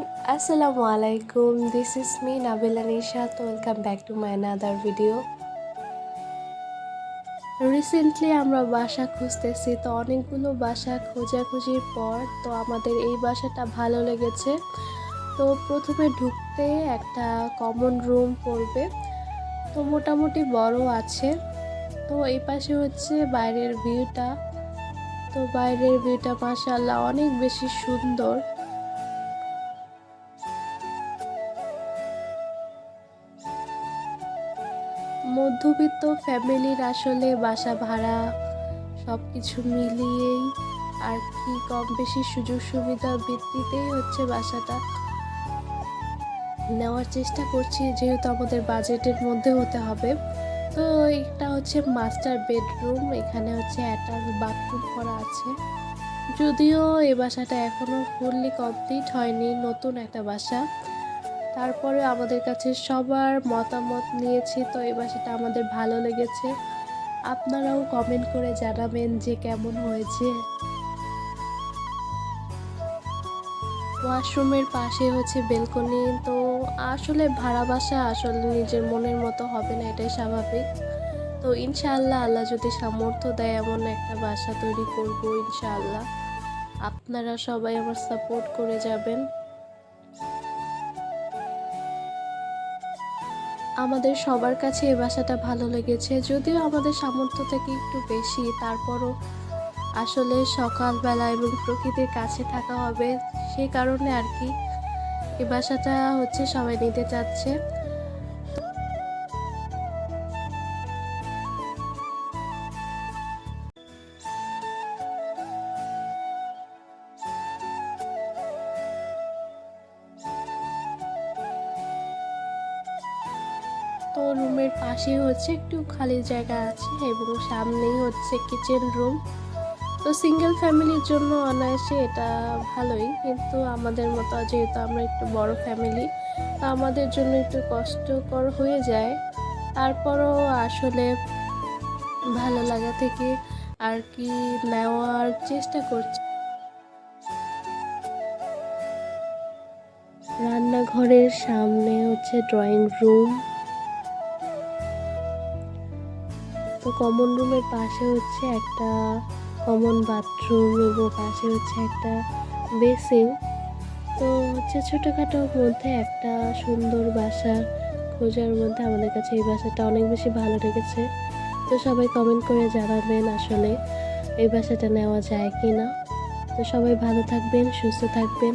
everyone. Assalamu alaikum this is me nabila nishat welcome back to my another video. Recently আমরা বাসা খুঁজতেছি, তো অনেকগুলো বাসা খোঁজাখুঁজির পর, তো আমাদের এই বাসাটা ভালো লেগেছে। তো প্রথমে ঢুকতে একটা কমন রুম পড়বে। তো মোটামুটি বড় আছে। তো এই পাশে হচ্ছে বাইরের ভিউটা তো বাইরের ভিউটা মাসাল্লাহ অনেক বেশি সুন্দর। মধ্যবিত্ত ফ্যামিলির আসলে বাসা ভাড়া সব কিছু মিলিয়েই আর কি কম বেশি সুযোগ সুবিধা ভিত্তিতেই হচ্ছে বাসাটা। নেওয়ার চেষ্টা করছি যেহেতু আমাদের বাজেটের মধ্যে হতে হবে। তো এটা হচ্ছে মাস্টার বেডরুম, এখানে হচ্ছে অ্যাটাচ বাথরুম করা আছে। যদিও এই বাসাটা এখনও ফুললি কমপ্লিট হয়নি, নতুন একটা বাসা। তারপরে আমাদের কাছে সবার মতামত নিয়েছি, তো এবার বাসাটা আমাদের ভালো লেগেছে। আপনারাও কমেন্ট করে জানাবেন যে কেমন হয়েছে। ওয়াশরুমের পাশে হচ্ছে বেলকনি, তো আসলে ভাড়া বাসা আসলে নিজের মনের মতো হবে না, এটাই স্বাভাবিক। তো ইনশাআল্লাহ আল্লাহ যদি সামর্থ্য দেয় এমন একটা বাসা তৈরি করব ইনশাআল্লাহ। আপনারা সবাই আমার সাপোর্ট করে যাবেন। আমাদের সবার কাছে এই বাসাটা ভালো লেগেছে, যদিও আমাদের সামর্থ্য থেকে একটু বেশি। তারপরও আসলে সকালবেলা এবং প্রকৃতির কাছে থাকা হবে সেই কারণে আর কি। এই বাসাটা হচ্ছে সবাই নিতে চাচ্ছে। তো রুমের পাশে হচ্ছে একটু খালি জায়গা আছে এবং সামনেই হচ্ছে কিচেন রুম তো সিঙ্গেল ফ্যামিলির জন্য অনায়াসে এটা ভালোই, কিন্তু আমাদের মতো যেহেতু আমরা একটু বড় ফ্যামিলি তো আমাদের জন্য একটু কষ্টকর হয়ে যায়। তারপরও আসলে ভালো লাগা থেকে আর কি নেওয়ার চেষ্টা করছি। রান্নাঘরের সামনে হচ্ছে ড্রয়িং রুম তো কমন রুমের পাশে হচ্ছে একটা কমন বাথরুম এবং পাশে হচ্ছে একটা বেসিন তো হচ্ছে ছোটোখাটোর মধ্যে একটা সুন্দর বাসা খোঁজার মধ্যে আমাদের কাছে এই বাসাটা অনেক বেশি ভালো লেগেছে। তো সবাই কমেন্ট করে জানাবেন আসলে এই বাসাটা নেওয়া যায় কি না তো সবাই ভালো থাকবেন, সুস্থ থাকবেন।